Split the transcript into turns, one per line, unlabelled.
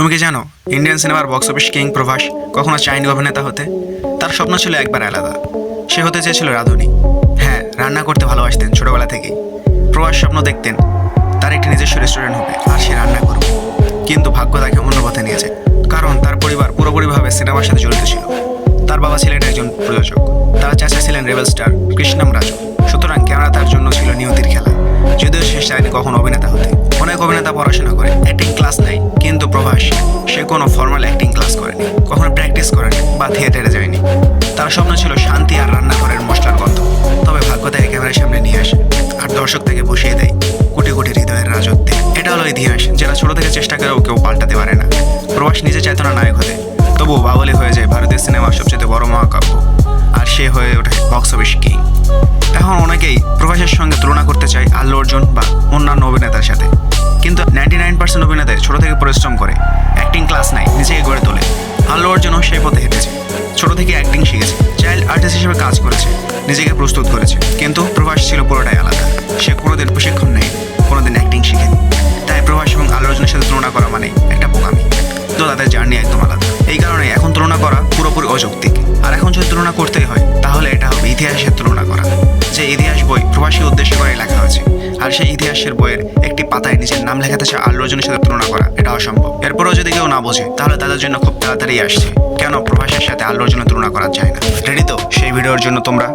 তুমি কি জানো ইন্ডিয়ান সিনেমার বক্স অফিস কিং প্রভাস কখনো চাইনি অভিনেতা হতে? তার স্বপ্ন ছিল একবার আলাদা। সে হতে চেয়েছিল রাঁধুনি। হ্যাঁ রান্না করতে ভালোবাসতেন ছোটবেলা থেকেই। প্রভাস স্বপ্ন দেখতেন, তার একটি নিজস্ব রেস্টুরেন্ট হবে, আর সে রান্না করবে কিন্তু ভাগ্য তাকে অন্য পথে নিয়েছে কারণ তার পরিবার পুরোপুরিভাবে সিনেমার সাথে জড়িত ছিল। তার বাবা ছিলেন একজন প্রযোজক, তার চাচা ছিলেন রেবেল স্টার কৃষ্ণাম রাজু। সুতরাং ক্যামেরা তার জন্য ছিল নিয়তির খেলা। যদিও সে চায়নি কখনো অভিনেতা অভিনেতা পড়াশোনা করে অ্যাক্টিং ক্লাস নেয়। কিন্তু প্রভাস, সে কোনো ফর্মাল অ্যাক্টিং ক্লাস করেনি, কখনো প্র্যাকটিস করেনি বা থিয়েটারে যায়নি। তার স্বপ্ন ছিল শান্তি আর রান্নাঘরের মশলার গন্ধ। তবে ভাগ্য তাকে ক্যামেরার সামনে নিয়ে আসে আর দর্শক থেকে বসিয়ে দেয় কোটি কোটি হৃদয়ের রাজত্বে। এটা হলো ইতিহাস, যেটা ছোট থেকে চেষ্টা করেও কেউ পাল্টাতে পারে না। প্রভাস নিজে চাইতো না নায়ক হতে, তবুও বাবলি হয়ে যায় ভারতীয় সিনেমার সবচেয়ে বড় মহাকাব্য। আর সে হয়ে ওঠে বক্স অফিস কিং এখন অনেকেই প্রভাসের সঙ্গে তুলনা করতে চায় আল্লু অর্জুন পার্সেন্ট অভিনেতাই ছোট থেকে পরিশ্রম করে অ্যাক্টিং ক্লাস নাই, নিজেকে গড়ে তোলে। আল্লু অর্জুনও সেই পথে হেঁটেছে। ছোট থেকে অ্যাক্টিং শিখেছে চাইল্ড আর্টিস্ট হিসেবে কাজ করেছে, নিজেকে প্রস্তুত করেছে। কিন্তু প্রভাস ছিল পুরোটাই আলাদা। সে কোনোদিন প্রশিক্ষণ নেই কোনোদিন অ্যাক্টিং শিখেনি। তাই প্রভাস এবং আল্লু অর্জুনের সাথে তুলনা করা মানে একটা বোকামি তো তাদের জার্নি একদম আলাদা। এই কারণে এখন তুলনা করা পুরোপুরি অযৌক্তিক। আর এখন যদি তুলনা করতেই হয়, তাহলে এটা হবে ইতিহাসের তুলনা করা। যে ইতিহাস বই প্রবাসী উদ্দেশ্য করে লেখা হয়েছে আর সেই ইতিহাসের বইয়ের একটি পাতায় নিজের নাম লেখাতে চায় আল্লু অর্জুনের সাথে তুলনা করা, এটা অসম্ভব। এরপরও যদি কেউ না বোঝে, তাহলে তাদের জন্য খুব তাড়াতাড়ি আসছে। কেন প্রভাসের সাথে আল্লু অর্জুনের তুলনা করা যায় না? রেডি তো? সেই ভিডিওর জন্য তোমরা